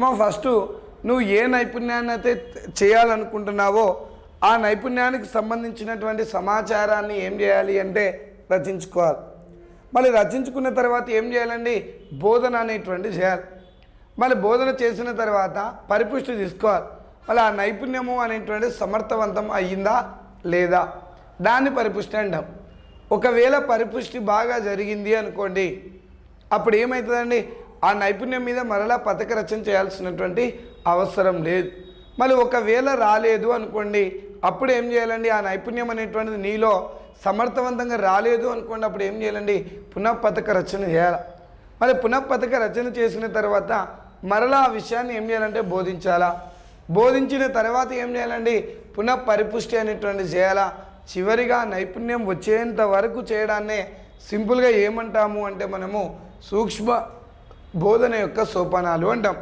మా ఫస్ట్ నువ్వు ఏ నైపుణ్యాన్ని అయితే చేయాలనుకుంటున్నావో ఆ నైపుణ్యానికి సంబంధించినటువంటి సమాచారాన్ని ఏం చేయాలి అంటే రచించుకోవాలి. మళ్ళీ రచించుకున్న తర్వాత ఏం చేయాలండి? బోధన అనేటువంటి చేయాలి. మళ్ళీ బోధన చేసిన తర్వాత పరిపుష్టి తీసుకోవాలి. మళ్ళీ ఆ నైపుణ్యము అనేటువంటి సమర్థవంతం అయ్యిందా లేదా? దాన్ని పరిపుష్టి అంటాం. ఒకవేళ పరిపుష్టి బాగా జరిగింది అనుకోండి అప్పుడు ఏమవుతుందండి ఆ నైపుణ్యం మీద మరలా పథక రచన చేయాల్సినటువంటి అవసరం లేదు. మళ్ళీ ఒకవేళ రాలేదు అనుకోండి అప్పుడు ఏం చేయాలండి? ఆ నైపుణ్యం అనేటువంటిది నీలో సమర్థవంతంగా రాలేదు అనుకోండి అప్పుడు ఏం చేయాలండి? పునః పథక రచన చేయాలి? మరి పునః పథక రచన చేసిన తర్వాత మరలా ఆ విషయాన్ని ఏం చేయాలంటే బోధించాలా? బోధించిన తర్వాత ఏం చేయాలండి? పునః పరిపుష్టి అనేటువంటి చేయాలా? చివరిగా నైపుణ్యం వచ్చేంత వరకు చేయడాన్నే సింపుల్గా ఏమంటాము అంటే మనము సూక్ష్మ బోధన యొక్క సోపానాలు అంటాం.